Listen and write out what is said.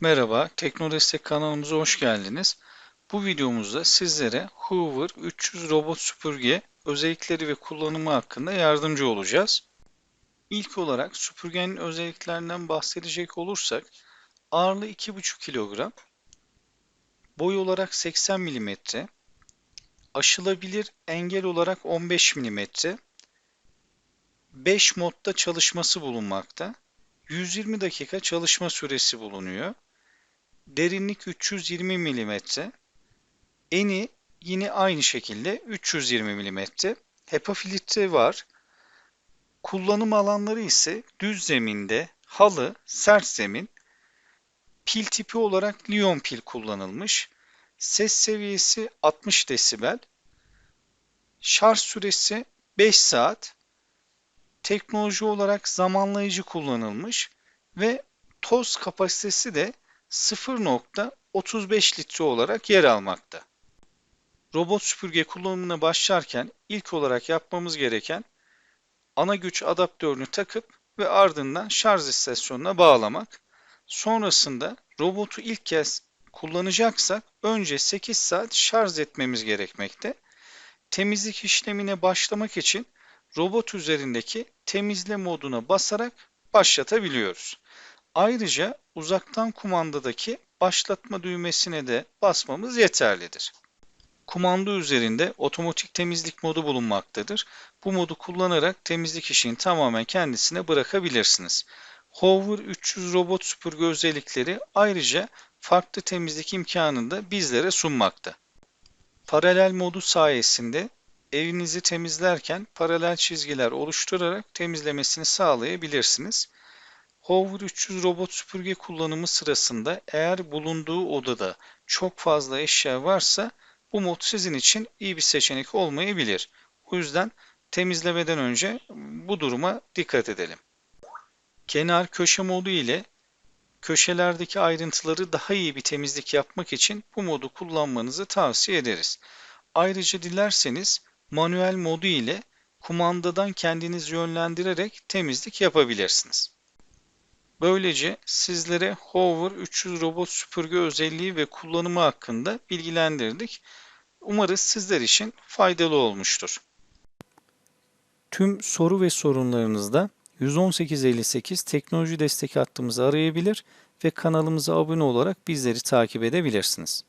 Merhaba, Teknodestek kanalımıza hoş geldiniz. Bu videomuzda sizlere Hoover 300 robot süpürge özellikleri ve kullanımı hakkında yardımcı olacağız. İlk olarak süpürgenin özelliklerinden bahsedecek olursak ağırlığı 2,5 kilogram, boy olarak 80 mm, aşılabilir engel olarak 15 mm, 5 modda çalışması bulunmakta. 120 dakika çalışma süresi bulunuyor. Derinlik 320 mm. Eni yine aynı şekilde 320 mm. HEPA filtre var. Kullanım alanları ise düz zeminde, halı, sert zemin. Pil tipi olarak liyon pil kullanılmış. Ses seviyesi 60 desibel. Şarj süresi 5 saat. Teknoloji olarak zamanlayıcı kullanılmış ve toz kapasitesi de 0.35 litre olarak yer almakta. Robot süpürge kullanımına başlarken ilk olarak yapmamız gereken ana güç adaptörünü takıp ve ardından şarj istasyonuna bağlamak. Sonrasında robotu ilk kez kullanacaksak önce 8 saat şarj etmemiz gerekmekte. Temizlik işlemine başlamak için robot üzerindeki temizle moduna basarak başlatabiliyoruz. Ayrıca uzaktan kumandadaki başlatma düğmesine de basmamız yeterlidir. Kumanda üzerinde otomatik temizlik modu bulunmaktadır. Bu modu kullanarak temizlik işini tamamen kendisine bırakabilirsiniz. Hover 300 robot süpürge özellikleri ayrıca farklı temizlik imkanını da bizlere sunmakta. Paralel modu sayesinde evinizi temizlerken paralel çizgiler oluşturarak temizlemesini sağlayabilirsiniz. Hover 300 robot süpürge kullanımı sırasında eğer bulunduğu odada çok fazla eşya varsa bu mod sizin için iyi bir seçenek olmayabilir. O yüzden temizlemeden önce bu duruma dikkat edelim. Kenar köşe modu ile köşelerdeki ayrıntıları daha iyi bir temizlik yapmak için bu modu kullanmanızı tavsiye ederiz. Ayrıca dilerseniz manuel modu ile kumandadan kendiniz yönlendirerek temizlik yapabilirsiniz. Böylece sizlere Hover 300 robot süpürge özelliği ve kullanımı hakkında bilgilendirdik. Umarız sizler için faydalı olmuştur. Tüm soru ve sorunlarınızda 11858 teknoloji destek hattımızı arayabilir ve kanalımıza abone olarak bizleri takip edebilirsiniz.